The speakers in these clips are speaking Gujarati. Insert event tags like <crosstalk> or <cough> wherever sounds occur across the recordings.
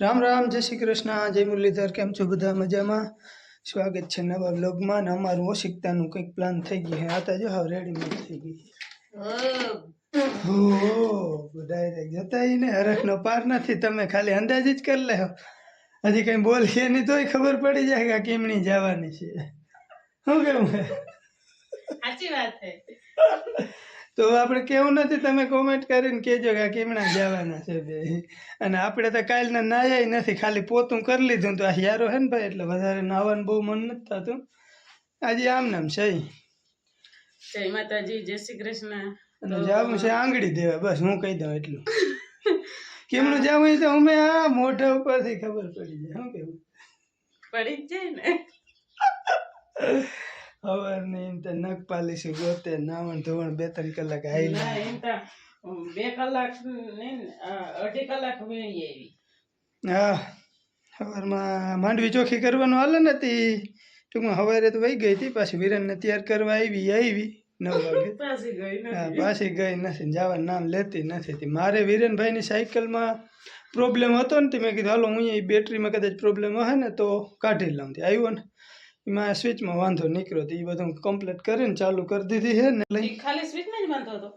રામ રામ જય શ્રી કૃષ્ણ જય મુરલીધર કેમ છો બધા મજામાં? સ્વાગત છે નવા વ્લોગમાં ને અમારું ઓશિકતાનું કંઈક પ્લાન થઈ ગયું છે. આતા જો હવે રેડીમેડ થઈ ગઈ ડાયરેક્ટ જતા ને હરખનો પાર નથી તમે ખાલી અંદાજ જ કરી લે હજી કંઈ બોલીએ નહીં તોય ખબર પડી જાય કે આ કેમણી જવાની છે. શું કેવું સાચી વાત છે. તો આપણે કેવું નથી તમે કોમેન્ટ કરીને કહેજો કે કેમણા જવાના છે બે. અને આપણે તો કાલના નાયા નથી ખાલી પોતું કરી લીધું તો આ યારો હે ને ભાઈ એટલે વધારે નાવાનું બહુ મન નથી થતું. આજે આમ નામ છે. જય માતાજી જય શ્રી કૃષ્ણ. અને જવું છે આંગળી દેવા બસ હું કહી દઉં એટલું. <laughs> કેમનું જવું એ તો અમે આ મોઢા ઉપરથી ખબર પડી જાય શું કેવું પડી જ જાય ને. <laughs> સવારની એમ તો નખ પાલીશું ગોતે નાવણ ધોવણ બે ત્રણ કલાક હાઈ ના, એમ તો બે કલાક ને, અઢી કલાક વીણી આવી. હા સવારમાં માંડવી ચોખી કરવાનું હાલે નથી ટૂંકમાં સવારે તો વહી ગઈ હતી પાછી વિરનને તૈયાર કરવા આવી આવી નવ વાગે. પાછી ગઈ હા નથી પાછી ગઈ નથી જવાનું નામ લેતી નથી મારે વિરેનભાઈની સાયકલમાં પ્રોબ્લેમ હતો ને મેં કીધું હાલો હું અહીંયા બેટરીમાં કદાચ પ્રોબ્લેમ હશે ને તો કાઢી લઉં આવ્યો ને એમાં સ્વિચમાં વાંધો નીકળ્યો તો એ બધું કમ્પ્લીટ કરીને ચાલુ કરી દીધી છે ને. લઈ ખાલી સ્વિચમાં જ વાંધો હતો?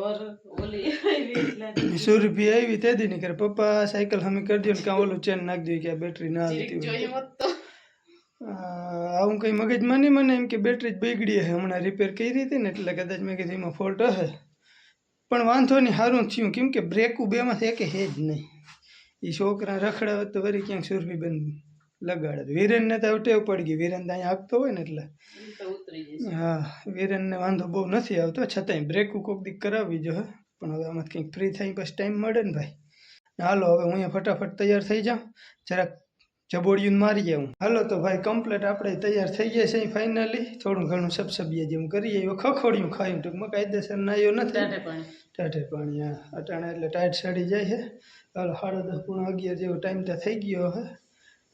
ઓર ઓલી સુરભી આવી તે દી નીકળે પપ્પા સાયકલ હમી કરી દો ને કાં ઓલું ચેન નાખી દઉં કે આ બેટરી ના હોત આવું કંઈ મગજમાં નહીં મને એમ કે બેટરી જ બગડી હે. હમણાં રિપેર કરી હતી ને એટલે કદાચ મેં કીધું એમાં ફોલ્ટ હશે. પણ વાંધો નહીં સારું થયું. કેમ કે બ્રેકું બેમાંથી એક હે જ નહીં. એ છોકરા રખડાવે તો વળી ક્યાંક સુરભી બેન લગાડે વિરેનને તો ટેવ પડી ગઈ. વિરેન તો અહીંયા આપતો હોય ને એટલે. હા વિરેનને વાંધો બહુ નથી આવતો. છતાંય બ્રેક કોક દીક કરાવી જો પણ હવે આમાં કંઈક ફ્રી થઈ પછી ટાઈમ મળે ને ભાઈ. હાલો હવે હું અહીંયા ફટાફટ તૈયાર થઈ જાઉં. જરાક જબોડિયું મારી જાઉં હાલો તો ભાઈ કમ્પ્લેટ આપણે તૈયાર થઈ ગયા છે ફાઇનલી થોડું ઘણું સબસબીએ જેવું કરીએ. એવું ખખોડિયું ખાયું ટૂંકમાં કાયદેસર નાયો નથી. ટાઢે પાણી. ટાઢે પાણી હા. અટાણે એટલે ટાઈટ સડી જાય છે. હાલો સાડા દસ પૂણા અગિયાર જેવો ટાઈમ તો થઈ ગયો હવે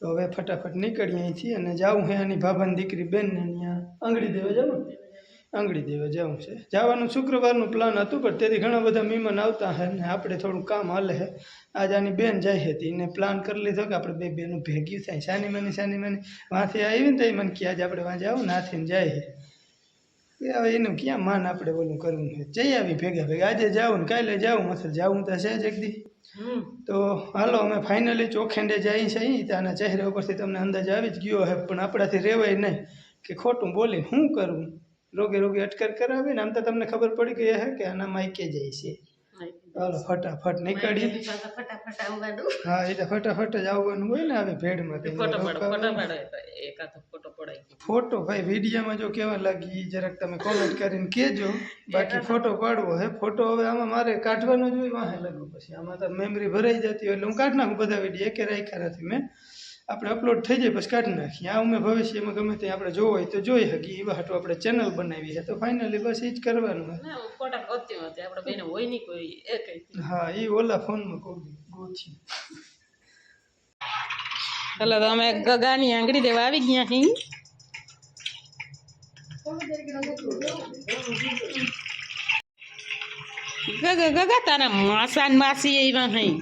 તો હવે ફટાફટ નીકળીએ અહીંથી અને જાઉં હે આની ભાભાની દીકરી બેનને અહીંયા. આંગળી દેવા જાઉં? આંગળી દેવા જવું છે. જવાનું શુક્રવારનું પ્લાન હતું, પણ તેથી ઘણા બધા મહેમાન આવતા હે ને આપણે થોડું કામ હાલે છે આજ આની બેન જાય હતી એને પ્લાન કરી લીધો કે આપણે બે બેનું ભેગ્યું થાય. શાની માની શાની માની. વાંથી આવી તો એ મને કે આજે આપણે વાંચે આવું નાથીને જાય એ હવે એનું ક્યાં માન આપણે બોલું કરવું છે? જઈ આવી ભેગા ભેગા. આજે જાવું ને કાલે જાવું મસલ જાવું તો છે જ એક હમ. તો હાલો અમે ફાઇનલી ચોખેંડે જઈએ છીએ ત્યાંના ચહેરા ઉપરથી તમને અંદાજ આવી જ ગયો હે પણ આપણાથી રહેવાય નહીં કે ખોટું બોલીને શું કરવું રોગે રોગે અટકર કરાવી ને આમ તો તમને ખબર પડી ગઈ હે કે આના માઈકે જાય છે. હાલો ફટાફટ નીકળી હા એ તો ફટાફટ જ આવવાનું હોય ને આવે ભેડમાં ફોટો ફોટો પડાય. ફોટો ભાઈ વિડીયોમાં જો કેવા લાગી એ જરાક તમે કોમેન્ટ કરીને કહેજો. <laughs> બાકી ફોટો પાડવો હે. ફોટો હવે આમાં મારે કાઢવાનો જ હોય વાહે લાગુ પછી. આમાં તો મેમરી ભરાઈ જતી હોય એટલે હું કાઢી નાખું બધા વીડિયો એકે રાખ્યા નથી મેં. આપણે અપલોડ થઈ જાય પછી કાઢી નાખીએ. આ અમે ભવિષ્યમાં ગમે તે આપણે જોવો હોય તો જોઈ શકીએ. એવા હાટું આપણે ચેનલ બનાવી છે. તો ફાઇનલી બસ એ જ કરવાનું હું. ફોટા ગોતતી હતી આપણે બેને હોય નહીં કોઈ એ ઓલા ફોનમાં કહું ગોછી ચાલો તો અમે ગગાની આંગળી દેવા આવી ગયા છીએ. ગગા ગગા, તારા માસા માસી એવા હઈ.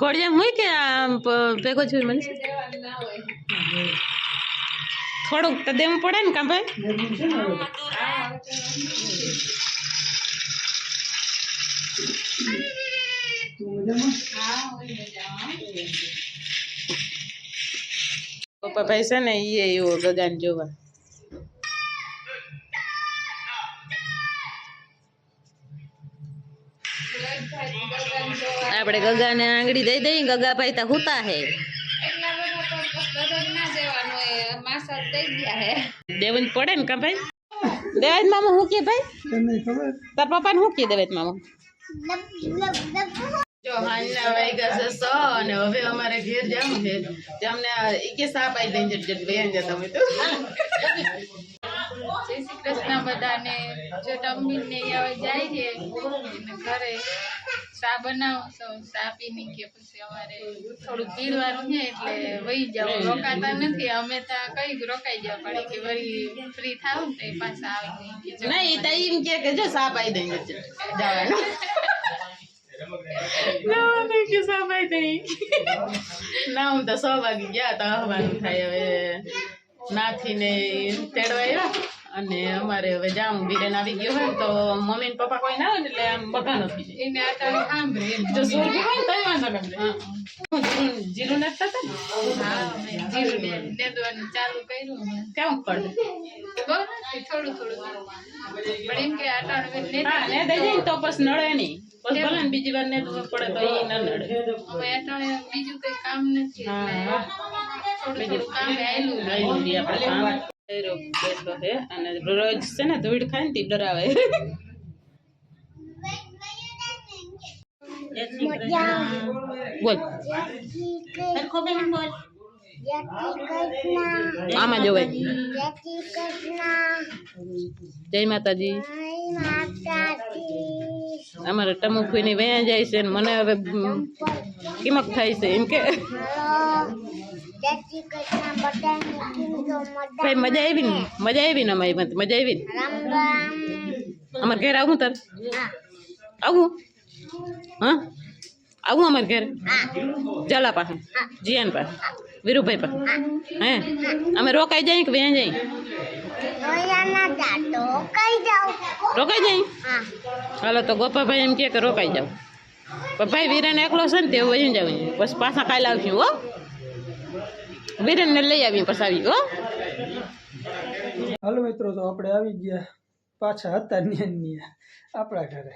કોડિયા હોય કે આમ ભેગો છું મને? થોડુંક તો દેવું પડે ને કાં ભાઈ મેમરી છે ને હવે તું મજામાં પપ્પા ભાઈ છે ને એ એવો ગગાન જોવા આપણે ગગાને આંગળી દઈ દઈ ગગા ભાઈ તો હુતા હે દેવન પડે ને કા ભાઈ દેવાજ મામા હું કે ભાઈ તને ખબર તાર પપ્પાને હું કે દેવાજ મામા જો હાલના વાગ્યા છે સો અને હવે અમારે ઘેર જવું છે તે અમને ઈ કે સાપ આવી દઈને જટ બેન જતા હોય તો જય શ્રી કૃષ્ણ બધાને જો તંબીલ ને હવે જાય છે એને ઘરે ચા બનાવો છો ચા પીને કે પછી અમારે થોડુંક ભીડ વાળું છે એટલે વહી જાવ રોકાતા નથી અમે ત્યાં કઈ રોકાઈ જવા પડે કે વળી ફ્રી થાવ ને તો એ પાછા આવી ગઈ કે નહીં એ તો એમ કે કે જો સાપ આવી દઈ વચ્ચે જવાનું ના નહીં કે સાપ આવી દઈ ના, હું તો સો વાગી ગયા તો આવવાનું થાય હવે. નાથી ને તેડવા આવ્યા. અને અમારે હવે જાઉં બીરેન આવી ગયો હોય તો મમ્મી ને પપ્પા કોઈ ના હોય એટલે આમ બગાનો થઈ જાય એને આટાણે સાંભળે. જો સુરભી હોય તો વાંધો ન જીરું નાખતા હતા ને જીરું લેવાનું ચાલુ કર્યું. કેમ પડે થોડું થોડું પણ એમ કે આટાણે દઈ જાય તો પછી નડે નહીં. ભલે બીજી વાર ને પડે તો એ ના નડે. આટાણે બીજું કઈ કામ નથી થોડું થોડું કામ લીધી આપણે બેઠો છે અને રોજ છે ને ધૂળ ખાય ને તે ડરાવે. બોલ. આમાં જોવે. જય માતાજી. અમારે ટમુકુઈ ની વયા જાય છે મને હવે કિમક થાય છે એમ કે. ભાઈ મજા આવી ને? મજા આવી ને અમારી મત મજા આવી ને? અમાર ઘેર આવું તાર? આવું? હા? આવું અમાર ઘેર? જલા પાસે? જીયાન પાસે? વીરુભાઈ પાસે? હે. અમે રોકાઈ જાય કે વ્યાં જાય? રોકાઈ જાય? હાલો તો ગોપાભાઈ એમ કે રોકાઈ જાવ પણ ભાઈ વીરાને એકલો છે ને તે વહી જાવ પછી પાછા કાલે આવશું હો. વીરેનને લઈ આવી પછી આવી હો. હાલો મિત્રો તો આપણે આવી ગયા પાછા હતા ન્યા ને આપણા ઘરે.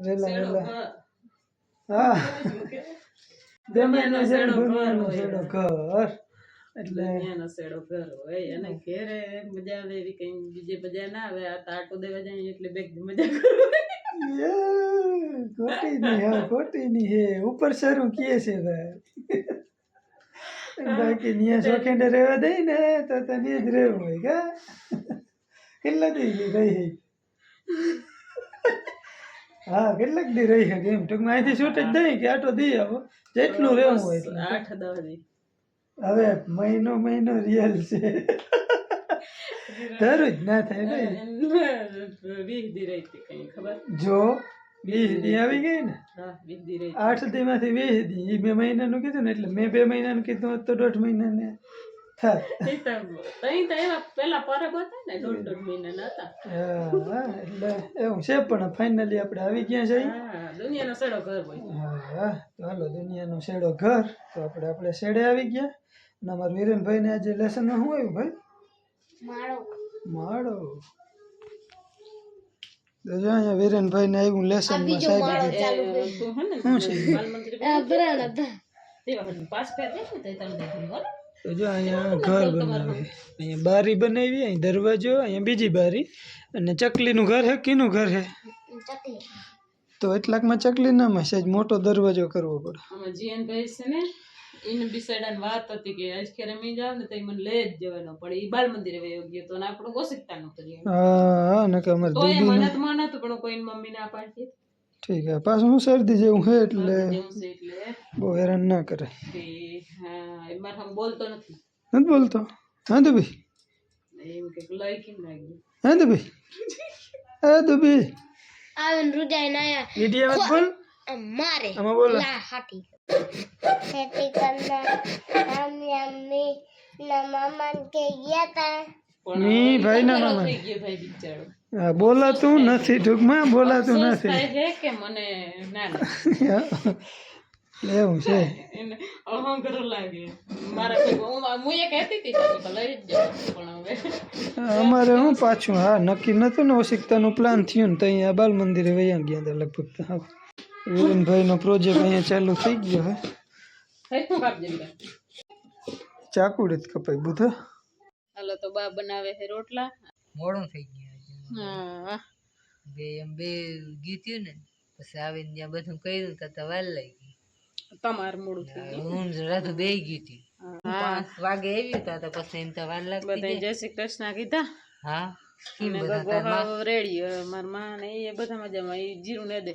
વેલા વેલા. હા. છે દુનિયાનો ઘર એટલે એનો શેડો ઘર હોય. અને ઘેરે મજા આવે એવી કઈ બીજે મજા ના આવે. આ તો આટો દેવા જાય એટલે બેગ મજા કરવાની ખોટી નહીં હા ખોટી ની હે. ઉપર શરૂ કીએ છે ભાઈ. બાકી ન્યા શોખીને રહેવા દે ને તો તને જ રહેવું હોય કા? કેટલા દી રહી હે? હા કેટલાક દી રહી હે એમ? ટૂંકમાં અહીંથી છૂટ જ દઈ કે આટો દી આવો. જેટલું રહેવું હોય એટલું. આઠ દસ દી. હવે મહિનો મહિનો રિયલ છે. <laughs> ધરું જ ના થાય ને. વીસ દી રહી કઈ ખબર? જો વીસ દી આવી ગઈ ને? આઠ દી માંથી વીસ દી. બે મહિનાનું કીધું ને એટલે મેં બે મહિનાનું કીધું તો દોઢ <laughs> ને મહિના પણ ફાઇનલી આપણે આવી ગયા છે હા દુનિયાનો ઘર હા હાલો દુનિયાનો શેડો ઘર. તો આપણે આપણે શેડે આવી ગયા. અને અમારા વિરેનભાઈને આજે લેસનમાં શું આવ્યું ભાઈ? માળો. તો જો અહીંયા આવ્યું સાહેબ તું ને શું છે? બાલ મંદિર તેવા હતું. પાસ ફેર દે ને તો તને દેખું બોલ તો જો અહીંયા ઘર બનાવી. અહીંયા બારી બનાવી અહીં દરવાજો અહીંયા બીજી બારી. અને ચકલીનું ઘર હે કીનું ઘર હે? તો એટલાકમાં ચકલી ના માં મોટો દરવાજો કરવો પડે. આમાં જીએન ભાઈ છે ને એને બિસાડાને વાત હતી કે આજ ખેરે મી જાવ ને તો મને લઈ જ જવાનો. પડે ઈ બાલ મંદિરે વયો ગયો તો ને આપણું ઓશિકતા નું કરીએ હા ને કે અમારે તો એ દીદી મને તો મન હતું પણ કોઈ મમ્મી ના પાડતી. ઠીક હે પાછું હું શરદી જેવું હે એટલે એટલે. બહુ હેરાન ના કરે. હા એ મારે આમ બોલતો નથી. નથી બોલતો? હા દુબી એમ કે લઈ કેમ લાગી હા દુબી હા દુબી આવે રુજાઈ નાયા વિડિયો મત બોલ. મારે આમાં બોલો. લા હાથી ખેતી કરના મમ્મી અમ્મી ના મામા કે ગયા તા. મી ભાઈ ના મામા. થઈ ગયો ભાઈ બિચારો? હા બોલાતું નથી ટૂંકમાં બોલાતું નથી. છે કે મને ના ના એવું છે. એને અહંકાર લાગે. મારા હું હું એ હતી લઈ જ પણ હવે અમારે હું પાછું હા નક્કી નતું ને ઓશિકતાનું પ્લાન થયું ને તો અહીંયા બાલ મંદિરે વૈયા ગયા હતા લગભગ હા. વિરેનભાઈનો પ્રોજેક્ટ અહીંયા ચાલુ થઈ ગયો હે? ચાકુડી જ કપાઈ બુધા હાલો તો બા બનાવે છે રોટલા. મોડું થઈ ગયું હા. બે એમ બે ગીત્યું ને પછી આવીને ત્યાં બધું કર્યું કરતા વાર ગઈ તમાર મોડું થઈ ગયું. હું બે ગીતી હા. પાંચ વાગે આવી તો તો પછી એમ તો વાર લાગતી બધા જય શ્રી કૃષ્ણ કીધા. હા રેડી મારા માં ને એ બધા મજામાં એ જીરું ને દે.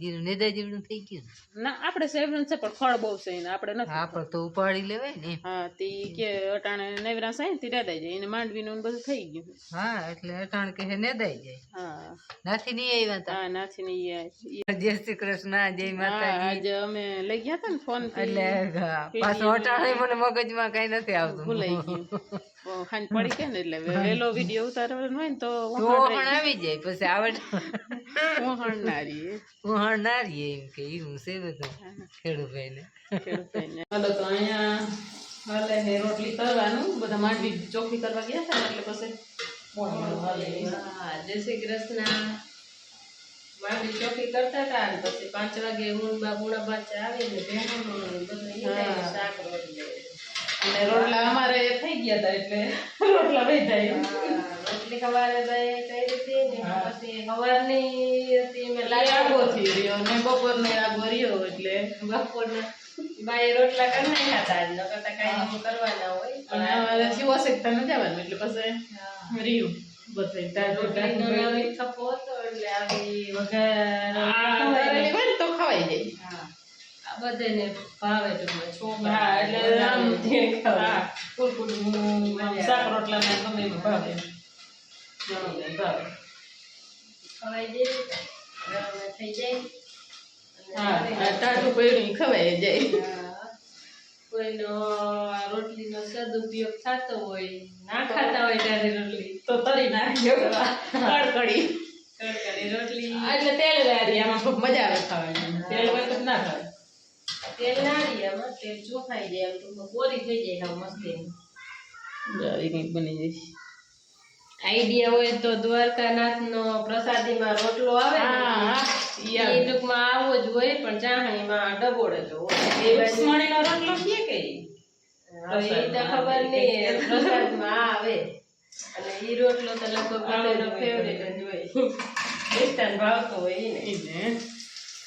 જીરું થઈ ગયું ના. આપણે સેવન છે પણ ફળ બહુ છે એને આપણે નથી આપણે તો ઉપાડી લેવાય ને. હા તે કે અટાણે નેવરા સાય તે રેદાઈ જાય એને માંડવીનું ને બધું થઈ ગયું. હા એટલે અટાણ કે નેદાઈ જાય. હા. નાથી નહીં આવ્યા હતા હા નાથી ને આવ્યા. જય શ્રી કૃષ્ણ જય માતા માતાજી. આજે અમે લઈ ગયા હતા ને ફોન એટલે પાછો અટાણે મને મગજમાં કઈ નથી આવતું. ભૂલાઈ ગયું. ખાંડ પડી ગયા ને એટલે વેલો વીડિયો ઉતારવાનો હોય ને તો તો પણ આવી જાય પછી આવડે. હું હણનારી હું હણનારી એમ કે એવું છે બધું. ખેડૂત ભાઈને ખેડૂતોને. હાલો તો અહીંયા હાલે હે રોટલી કરવાનું બધા માંડવી ચોખ્ખી કરવા ગયા હતા ને એટલે પછી. હા જય શ્રી કૃષ્ણ. માંડવી ચોખ્ખી કરતા હતા ને પછી પાંચ વાગે હું બા ગુણા બાચા આવીને ભેણું બધું શાક રોટલી અને રોટલા અમારે થઈ ગયા હતા એટલે રોટલા વહી જાય રોટલી ખવારે જાય કઈ રીતે ને પછી સવારની હતી મેં લાઈ આગો થઈ રહ્યો ને બપોરને આગો રહ્યો એટલે બપોરના રોટલા કરી નાખ્યા હતા ન કરતા કાંઈ કરવાના હોય. પણ અમારે શિવો શીખતા ન જવાનું એટલે પછી રહ્યું બધું. દાળ રોટલીનો રોટલા આવી થપ્પો હતો એટલે આવી વઘાર તળેલી હોય ને તો ખવાઈ જાય બધાને ભાવે ટૂંકમાં છોકરા એટલે આમ દેખાવ કુરકુરું આમ શાક રોટલા ને ગમે એમાં ભાવે. ઘણું ભાવે. ખવાઈ જાય થઈ જાય? હા પડ્યું ખવાઈ જાય. કોઈનો રોટલીનો સદુપયોગ થતો હોય ના ખાતા હોય ત્યારે રોટલી. તો તરી નાખજો. કડકડી. કડકડી રોટલી. એટલે તેલ વાળી આમાં ખૂબ મજા આવે ખાવાની. તેલ તો ના ખાય તેલ આમાં તેલ ચોખાઈ જાય આમ કોરી થઈ જાય હાવ મસ્તી બની જાય આઈડિયા હોય તો રોટલો આવે ને, હા હા ઈ એ આવે. ટૂંકમાં આવો જ હોય પણ ચાહણીમાં ડબોળ જ હોય. એ બાજુ રોટલો કે ખબર નહીં પ્રસાદમાં આવે. અને ઈ રોટલો તો લગભગ ફેવરેટ જ હોય ભાવતો હોય ને ને.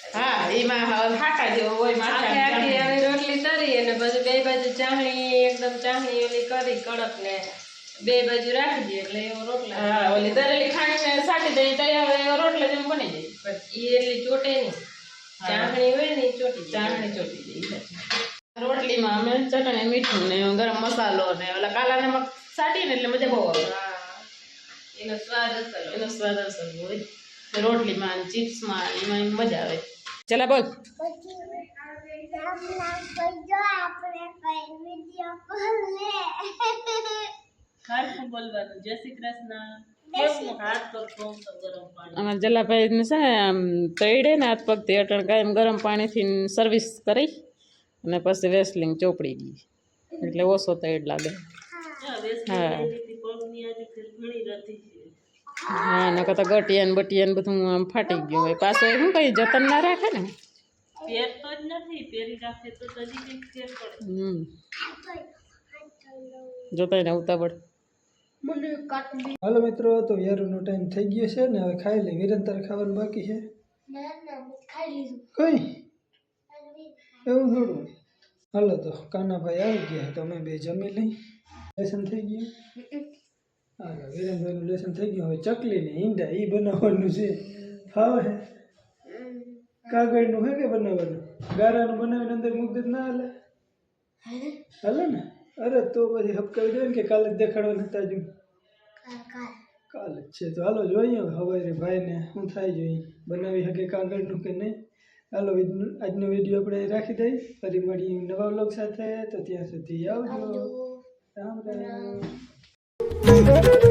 હા એમાં હવે હાટા જેવો હોય માથે આખી હવે રોટલી તરી અને પછી બે બાજુ ચાહણી એકદમ ચાહણી ઓલી કરી કડક ને બે બાજુ રાખી દે એટલે એવો રોટલા. હા ઓલી તરેલી ખાણી ને સાટી દઈએ તો હવે રોટલા જેમ બની જાય. પણ ઈ એટલી ચોટે નહીં ચાહણી હોય ને ચોટી ચાહણી ચોટી જાય રોટલીમાં અમે ચટણી મીઠું ને ગરમ મસાલો ને ઓલા કાલા નમક સાટીને એટલે મજા બહુ આવે. એનો સ્વાદ અસર એનો સ્વાદ અસર હોય. રોટલીમાં ચિપ્સમાં એમાં મજા આવે. ચલા બોલ. પછી રામ નામ કરજો આપણે કઈ વીડિયો કોલ લે ખારખું બોલવાનું જય શ્રી કૃષ્ણ હાથ પર ફોન તો ગરમ પાણી. અમારા જલાભાઈને છે ને આમ તળે ને હાથ પગથી અટણ કાયમ ગરમ પાણીથી સર્વિસ કરી અને પછી વેસલિંગ ચોપડી દઈએ એટલે ઓછો તળ લાગે. હા હા નકર તો ગટિયા ને બટિયા ને બધું આમ ફાટી ગયું હોય. પાછો એ શું કઈ જતન ના રાખે ને? પહેરતો જ નથી પહેરી રાખે તો તજી ફેર પડે. હમ. જોતા ને ઉતાવળ. મને હાલો મિત્રો તો યારુનો ટાઈમ થઈ ગયો છે ને હવે ખાઈ લે વિરંતર ખાવાનું બાકી છે? ના ના મેં ખાઈ લીધું. કઈ? એવું થોડું? હાલો તો કાનાભાઈ આવી ગયા. તો અમે બે જમી લઈ. લેસન થઈ ગયું? હા વિરેનભાઈનું લેસન થઈ ગયું. હવે ચકલી ને ઈંડા એ બનાવવાનું છે. ફાવે હે કાગળનું હે કે બનાવવાનું? ગારાનું બનાવીને અંદર મૂકી ના હાલે. હાલે? ને? અરે તો પછી હપકાવી દે ને કે કાલે જ દેખાડવાનું હતા હજુ? કાલે જ છે. તો હાલો જોઈએ હવે હવે ભાઈને શું થાય જોઈએ બનાવી શકે કાગળનું કે નહીં? હાલો આજનો- આજનો વીડિયો આપણે રાખી દઈએ. ફરી મળીએ નવા વ્લોગ સાથે. તો ત્યાં સુધી આવજો. રામ. રામ. Thank you.